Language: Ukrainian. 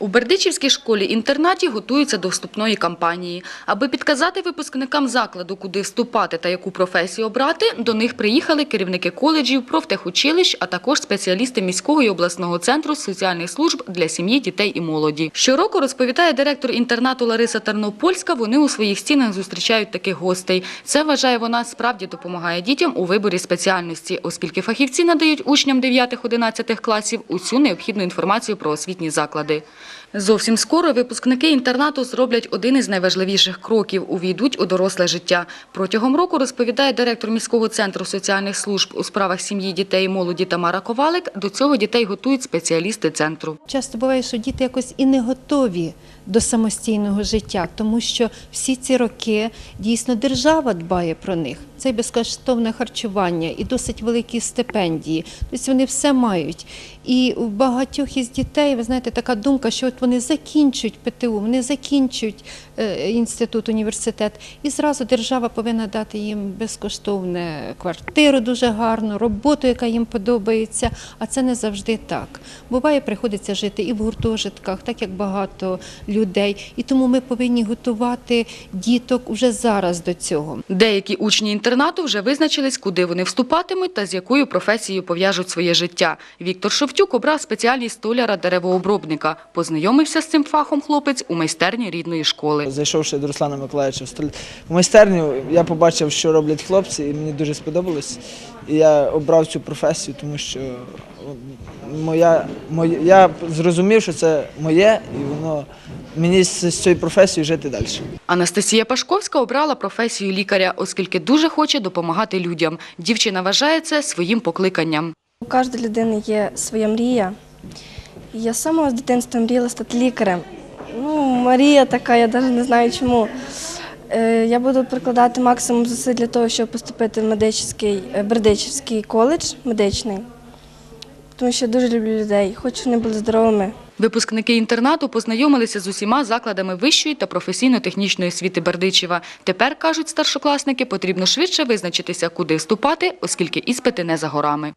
У Бердичівській школі-інтернаті готуються до вступної кампанії. Аби підказати випускникам закладу, куди вступати та яку професію обрати, до них приїхали керівники коледжів, профтехучилищ, а також спеціалісти міського і обласного центру соціальних служб для сім'ї, дітей і молоді. Щороку, розповідає директор інтернату Лариса Тернопольська, вони у своїх стінах зустрічають таких гостей. Це, вважає вона, справді допомагає дітям у виборі спеціальності, оскільки фахівці надають учням 9-11 класів усю необхідну інформацію про освітні заклади. Зовсім скоро випускники інтернату зроблять один із найважливіших кроків – увійдуть у доросле життя. Протягом року, розповідає директор міського центру соціальних служб у справах сім'ї, дітей і молоді Тамара Ковалик, до цього дітей готують спеціалісти центру. Часто буває, що діти якось і не готові до самостійного життя, тому що всі ці роки дійсно держава дбає про них. Це безкоштовне харчування, і досить великі стипендії. Тобто вони все мають. І у багатьох із дітей, ви знаєте, така думка, що от вони закінчують ПТУ, вони закінчують е, інститут, університет, і зразу держава повинна дати їм безкоштовне квартиру дуже гарну, роботу, яка їм подобається. А це не завжди так. Буває, приходиться жити і в гуртожитках, так як багато людей. І тому ми повинні готувати діток уже зараз до цього. Деякі учні інтернату вже визначились, куди вони вступатимуть та з якою професією пов'яжуть своє життя. Віктор Шевтюк обрав спеціальність столяра-деревообробника. Познайомився з цим фахом хлопець у майстерні рідної школи. Зайшовши до Руслана Миколаївича в столь- в майстерню, я побачив, що роблять хлопці, і мені дуже сподобалось. І я обрав цю професію, тому що моя, моя, я зрозумів, що це моє, і воно мені з, з цією професією жити далі. Анастасія Пашковська обрала професію лікаря, оскільки дуже хоче допомагати людям. Дівчина вважає це своїм покликанням. У кожної людини є своя мрія. Я з самого дитинства мріяла стати лікарем. Ну, Марія така, я навіть не знаю чому. Е, Я буду прикладати максимум зусиль для того, щоб поступити в медичний, е, Бердичівський коледж медичний, тому що я дуже люблю людей, хочу, вони були здоровими. Випускники інтернату познайомилися з усіма закладами вищої та професійно-технічної освіти Бердичева. Тепер, кажуть старшокласники, потрібно швидше визначитися, куди вступати, оскільки іспити не за горами.